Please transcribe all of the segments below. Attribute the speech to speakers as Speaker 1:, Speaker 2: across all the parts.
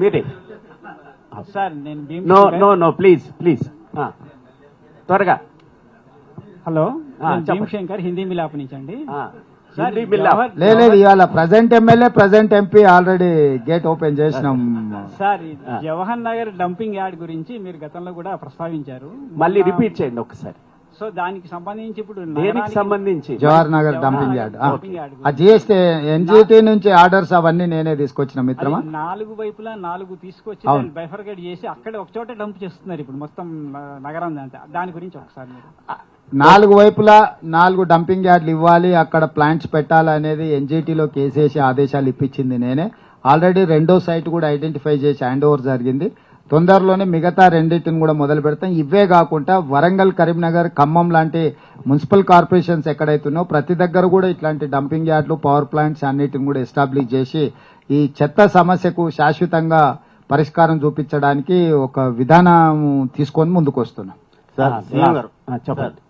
Speaker 1: Meeting
Speaker 2: sir నేను
Speaker 1: no. No no please please త్వరగా
Speaker 2: hello
Speaker 1: ఆ,
Speaker 2: నేను భీమ్
Speaker 1: చెప్పండి.
Speaker 2: శంకర్ హిందీ మిలాప్ నుంచి అండి
Speaker 1: ఆ,
Speaker 2: సార్
Speaker 1: హిందీ మిల్లా.
Speaker 2: జవహర్-
Speaker 3: లేదు ఇవాళ present MLA present MP already gate open చేసినాం
Speaker 2: sir. Jawahar Nagar dumping yard గురించి మీరు గతంలో కూడా ప్రస్తావించారు
Speaker 1: మళ్ళీ రిపీట్ చేయండి ఒకసారి
Speaker 2: సో దానికి సంబంధించి ఇప్పుడు
Speaker 1: దేనికి సంబంధించి?
Speaker 3: Jawahar Nagar dumping yard. ఆ. జిఎస్టీ ఎన్జిటి నుంచి ఆర్డర్స్ అవన్నీ నేనే తీసుకొచ్చిన మిత్రమా?
Speaker 2: అది నాలుగు వైపులా నాలుగు తీసుకొచ్చి. దాన్ని బైఫర్గేట్ చేసి అక్కడ ఒక చోట డంప్ చేస్తున్నారు ఇప్పుడు మొత్తం నగరం అంతా. దాని గురించి ఒకసారి మీరు.
Speaker 3: నాలుగు వైపులా నాలుగు డంపింగ్ యార్డ్లు ఇవ్వాలి అక్కడ ప్లాంట్స్ పెట్టాలి అనేది ఎన్జిటిలో కేసేసి ఆదేశాలు ఇప్పించింది నేనే. ఆల్రెడీ రెండో సైట్ కూడా ఐడెంటిఫై చేసి హ్యాండ్ ఓవర్ జరిగింది. తొందరలోనే మిగతా రెండింటిని కూడా మొదలు పెడతాం. ఇవే కాకుండా వరంగల్ కరీంనగర్ ఖమ్మం లాంటి మున్సిపల్ కార్పొరేషన్స్ ఎక్కడైతున్నాయో ప్రతి దగ్గర కూడా ఇట్లాంటి డంపింగ్ యార్డ్లు పవర్ ప్లాంట్స్ అన్నిటిని కూడా ఎస్టాబ్లిష్ చేసి ఈ చెత్త సమస్యకు శాశ్వతంగా పరిష్కారం చూపించడానికి ఒక విధానం తీసుకొని ముందుకు వస్తున్నాం
Speaker 1: చెప్పండి.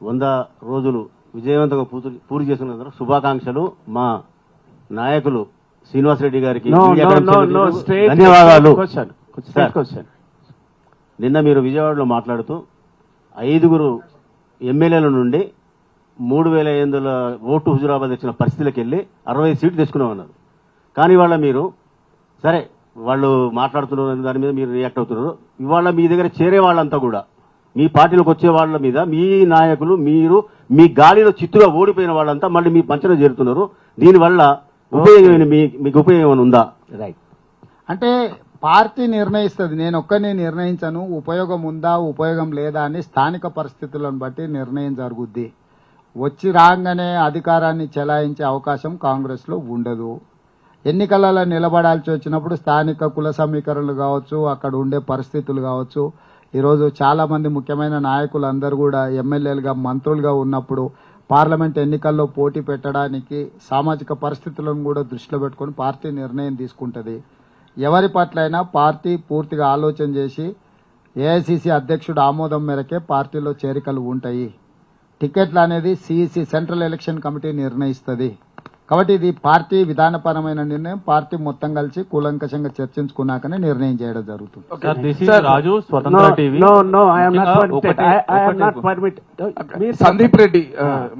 Speaker 4: వంద రోజులు విజయవంతంగా పూర్తి చేసుకున్నందుకు శుభాకాంక్షలు మా నాయకులు శ్రీనివాసరెడ్డి గారికి. ధన్యవాదాలు.
Speaker 1: క్వశ్చన్ క్వశ్చన్
Speaker 4: నిన్న మీరు విజయవాడలో మాట్లాడుతూ ఐదుగురు ఎమ్మెల్యేల నుండి మూడు వేల ఐదు వందల ఓటు హుజురాబాద్ వచ్చిన పరిస్థితులకు వెళ్ళి అరవై సీట్లు తెచ్చుకున్నామన్నారు. కానీ వాళ్ళ మీరు సరే వాళ్ళు మాట్లాడుతున్నారు దాని మీద మీరు రియాక్ట్ అవుతున్నారు. ఇవాళ మీ దగ్గర చేరే వాళ్ళంతా కూడా మీ పార్టీలోకి వచ్చే వాళ్ళ మీద మీ నాయకులు మీరు మీ గాలిలో చిత్తుగా ఓడిపోయిన వాళ్ళంతా మళ్ళీ మీ పంచన చేరుతున్నారు. దీనివల్ల ఉపయోగం మీకు ఉపయోగం ఉందా?
Speaker 1: రైట్
Speaker 3: అంటే పార్టీ నిర్ణయిస్తుంది. నేను ఒక్కనే నిర్ణయించను. ఉపయోగం ఉందా ఉపయోగం లేదా అని స్థానిక పరిస్థితులను బట్టి నిర్ణయం జరుగుద్ది. వచ్చి రాగానే అధికారాన్ని చెలాయించే అవకాశం కాంగ్రెస్లో ఉండదు. ఎన్నికలలో నిలబడాల్సి వచ్చినప్పుడు స్థానిక కుల సమీకరణలు కావచ్చు అక్కడ ఉండే పరిస్థితులు కావచ్చు ఈరోజు చాలామంది ముఖ్యమైన నాయకులు అందరూ కూడా ఎమ్మెల్యేలుగా మంత్రులుగా ఉన్నప్పుడు పార్లమెంట్ ఎన్నికల్లో పోటీ పెట్టడానికి సామాజిక పరిస్థితులను కూడా దృష్టిలో పెట్టుకొని పార్టీ నిర్ణయం తీసుకుంటుంది. ఎవరి పట్లైనా పార్టీ పూర్తిగా ఆలోచన చేసి ఏఐసిసి అధ్యక్షుడు ఆమోదం మేరకే పార్టీలో చేరికలు ఉంటాయి. టికెట్లు అనేది సిఇసి సెంట్రల్ ఎలక్షన్ కమిటీ నిర్ణయిస్తుంది. కాబట్టి ఇది పార్టీ విధానపరమైన నిర్ణయం. పార్టీ మొత్తం కలిసి కూలంకషంగా చర్చించుకున్నాకనే నిర్ణయం చేయడం జరుగుతుంది.
Speaker 5: సందీప్ రెడ్డి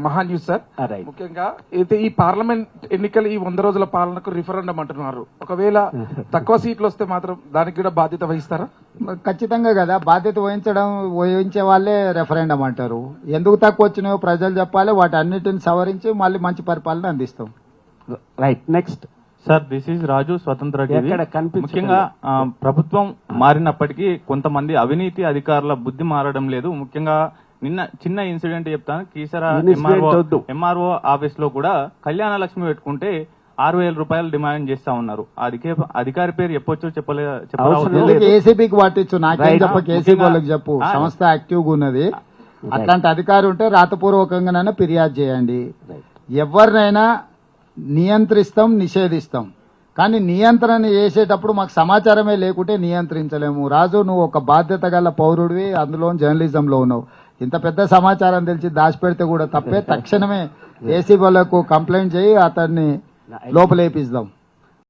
Speaker 5: మహా న్యూస్ సార్. ముఖ్యంగా అయితే ఈ పార్లమెంట్ ఎన్నికలు ఈ వంద రోజుల పాలనకు రిఫరెండం అంటున్నారు. ఒకవేళ తక్కువ సీట్లు వస్తే మాత్రం దానికి కూడా బాధ్యత వహిస్తారా?
Speaker 3: ఖచ్చితంగా కదా. బాధ్యత వహించడం వహించే వాళ్ళే రెఫరెండం అంటారు. ఎందుకు తక్కువ వచ్చినాయో ప్రజలు చెప్పాలి వాటి అన్నిటిని సవరించి మళ్ళీ మంచి పరిపాలన అందిస్తాం.
Speaker 1: Right next
Speaker 6: sir this is Raju స్వతంత్ర ముఖ్యంగా ప్రభుత్వం మారినప్పటికీ కొంతమంది అవినీతి అధికారుల బుద్ధి మారడం లేదు. ముఖ్యంగా నిన్న చిన్న ఇన్సిడెంట్ చెప్తాను. కీసరా. ఎంఆర్ఓ ఆఫీస్లో కూడా కళ్యాణ లక్ష్మి పెట్టుకుంటే ఆరు వేల రూపాయలు డిమాండ్ చేస్తా ఉన్నారు. అధికే అధికారి పేరు చెప్పొచ్చో చెప్పలే
Speaker 1: అవసరం
Speaker 6: చెప్పరావద్దు.
Speaker 1: లేదు.
Speaker 3: ఎందుకు ఏసీబీకి పట్టించు. నాకేం వాళ్ళకి చెప్పు. సంస్థ యాక్టివ్గా ఉన్నది అట్లాంటి అధికారి ఉంటే రాతపూర్వకంగానైనా ఫిర్యాదు చేయండి. ఎవరినైనా నియంత్రిస్తాం నిషేధిస్తాం. కానీ నియంత్రణ చేసేటప్పుడు మాకు సమాచారమే లేకుంటే నియంత్రించలేము. రాజు నువ్వు ఒక బాధ్యత గల పౌరుడివి అందులో జర్నలిజంలో ఉన్నావు. ఇంత పెద్ద సమాచారం తెలిసి దాచిపెడితే కూడా తప్పే. తక్షణమే ఏసీ వాళ్ళకు కంప్లైంట్ చేయి అతన్ని లోపలేపిస్తాం